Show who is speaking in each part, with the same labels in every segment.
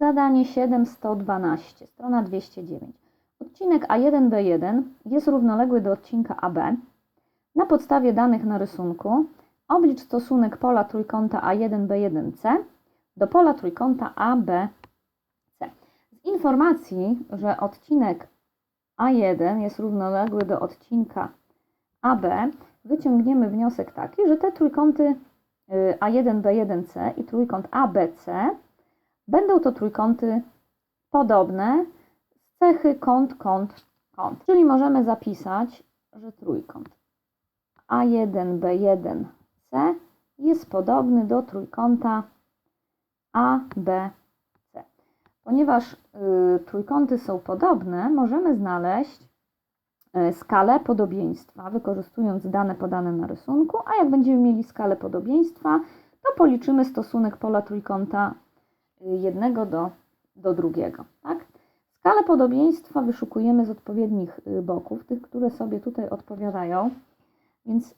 Speaker 1: Zadanie 7112, strona 209. Odcinek A1B1 jest równoległy do odcinka AB. Na podstawie danych na rysunku oblicz stosunek pola trójkąta A1B1C do pola trójkąta ABC. Z informacji, że odcinek A1 jest równoległy do odcinka AB, wyciągniemy wniosek taki, że te trójkąty y, A1, B1C i trójkąt ABC będą to trójkąty podobne z cechy kąt, kąt, kąt. Czyli możemy zapisać, że trójkąt A1, B1C jest podobny do trójkąta ABC. Ponieważ y, trójkąty są podobne, możemy znaleźć y, skalę podobieństwa, wykorzystując dane podane na rysunku, a jak będziemy mieli skalę podobieństwa, to policzymy stosunek pola trójkąta jednego do, do drugiego. Tak? Skalę podobieństwa wyszukujemy z odpowiednich y, boków, tych, które sobie tutaj odpowiadają. Więc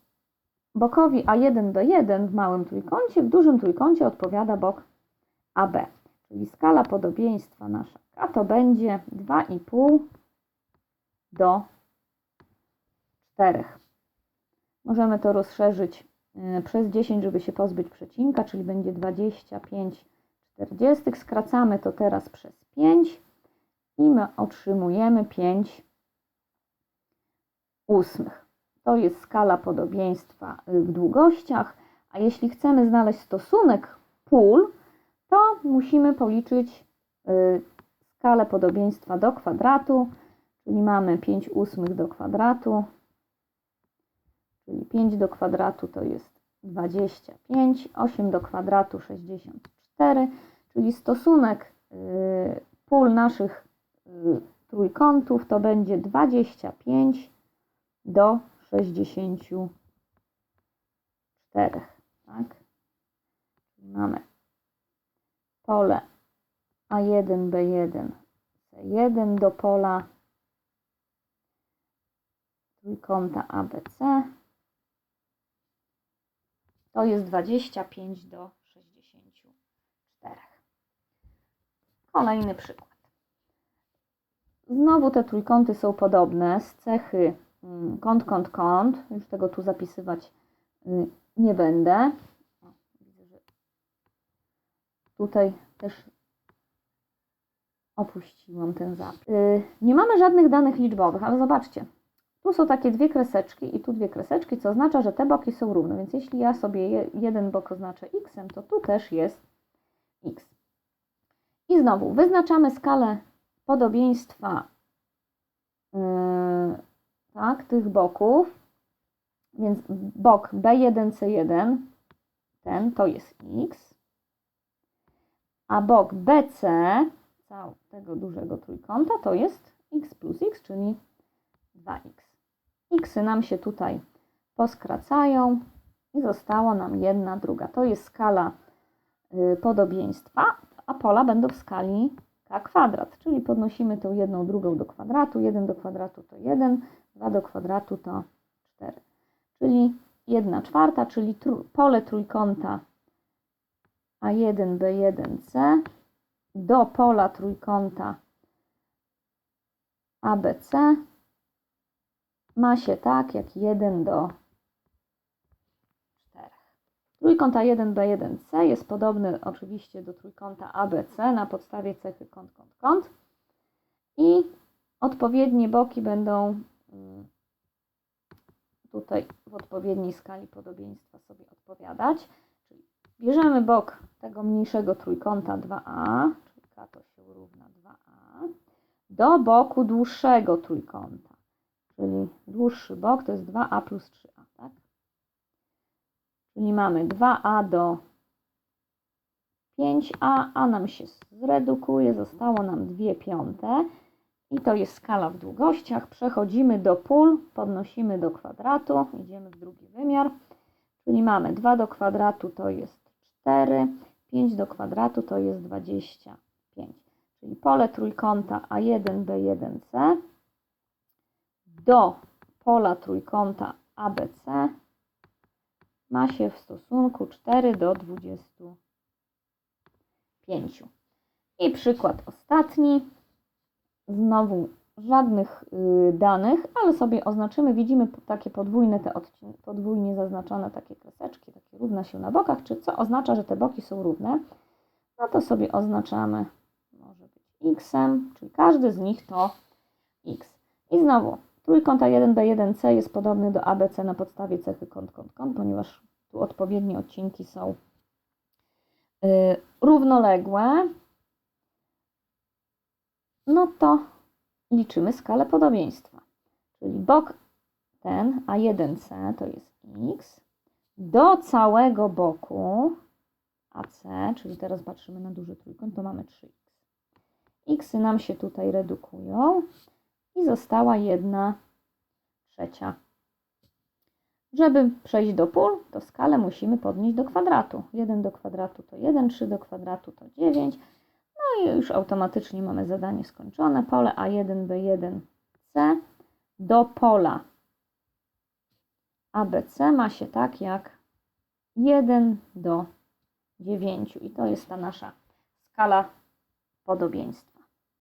Speaker 1: bokowi A1, B1 w małym trójkącie, w dużym trójkącie odpowiada bok AB. Czyli skala podobieństwa nasza K to będzie 2,5 do 4. Możemy to rozszerzyć y, przez 10, żeby się pozbyć przecinka, czyli będzie 25 40. Skracamy to teraz przez 5 i my otrzymujemy 5 ósmych. To jest skala podobieństwa w długościach, a jeśli chcemy znaleźć stosunek pól, to musimy policzyć y, skalę podobieństwa do kwadratu, czyli mamy 5 ósmych do kwadratu, czyli 5 do kwadratu to jest 25, 8 do kwadratu 64, czyli stosunek y, pól naszych y, trójkątów to będzie 25 do 64. Tak? Mamy pole A1, B1, C1 do pola trójkąta ABC. To jest 25 do 64. Kolejny przykład. Znowu te trójkąty są podobne z cechy mm, kąt, kąt, kąt. Już tego tu zapisywać y, nie będę. Tutaj też opuściłam ten zapis. Y, Nie mamy żadnych danych liczbowych, ale zobaczcie. Tu są takie dwie kreseczki i tu dwie kreseczki, co oznacza, że te boki są równe. Więc jeśli ja sobie je- jeden bok oznaczę x, to tu też jest x. I znowu wyznaczamy skalę podobieństwa yy, tak, tych boków. Więc bok B1C1, ten to jest x, a bok BC całego dużego trójkąta to jest x plus x, czyli 2x. Xy nam się tutaj poskracają i zostało nam jedna druga. To jest skala y, podobieństwa, a pola będą w skali k kwadrat, czyli podnosimy tą jedną drugą do kwadratu. 1 do kwadratu to 1, 2 do kwadratu to 4. Czyli 1 czwarta, czyli tru, pole trójkąta A1, B1, C do pola trójkąta ABC ma się tak jak 1 do 4. Trójkąt A1, B1C jest podobny oczywiście do trójkąta ABC na podstawie cechy kąt, kąt, kąt. I odpowiednie boki będą mm, tutaj w odpowiedniej skali podobieństwa sobie odpowiadać. Czyli bierzemy bok tego mniejszego trójkąta 2A, czyli K to się równa 2A, do boku dłuższego trójkąta czyli dłuższy bok to jest 2a plus 3a, tak? Czyli mamy 2a do 5a, a nam się zredukuje, zostało nam 2 piąte i to jest skala w długościach. Przechodzimy do pól, podnosimy do kwadratu, idziemy w drugi wymiar, czyli mamy 2 do kwadratu to jest 4, 5 do kwadratu to jest 25. Czyli pole trójkąta A1, B1, C do pola trójkąta ABC ma się w stosunku 4 do 25. I przykład ostatni. Znowu żadnych y, danych, ale sobie oznaczymy, widzimy takie podwójne, te odcin- podwójnie zaznaczone takie kreseczki, takie równa się na bokach, czy co oznacza, że te boki są równe. No to sobie oznaczamy, może być x, czyli każdy z nich to x. I znowu, trójkąt A1B1C jest podobny do ABC na podstawie cechy kąt, kąt, kąt, ponieważ tu odpowiednie odcinki są y, równoległe. No to liczymy skalę podobieństwa. Czyli bok ten A1C to jest x do całego boku AC, czyli teraz patrzymy na duży trójkąt, to mamy 3x. Xy nam się tutaj redukują i została jedna trzecia. Żeby przejść do pól, to skalę musimy podnieść do kwadratu. 1 do kwadratu to 1, 3 do kwadratu to 9. No i już automatycznie mamy zadanie skończone. Pole A1, B1, C do pola ABC ma się tak jak 1 do 9. I to jest ta nasza skala podobieństwa.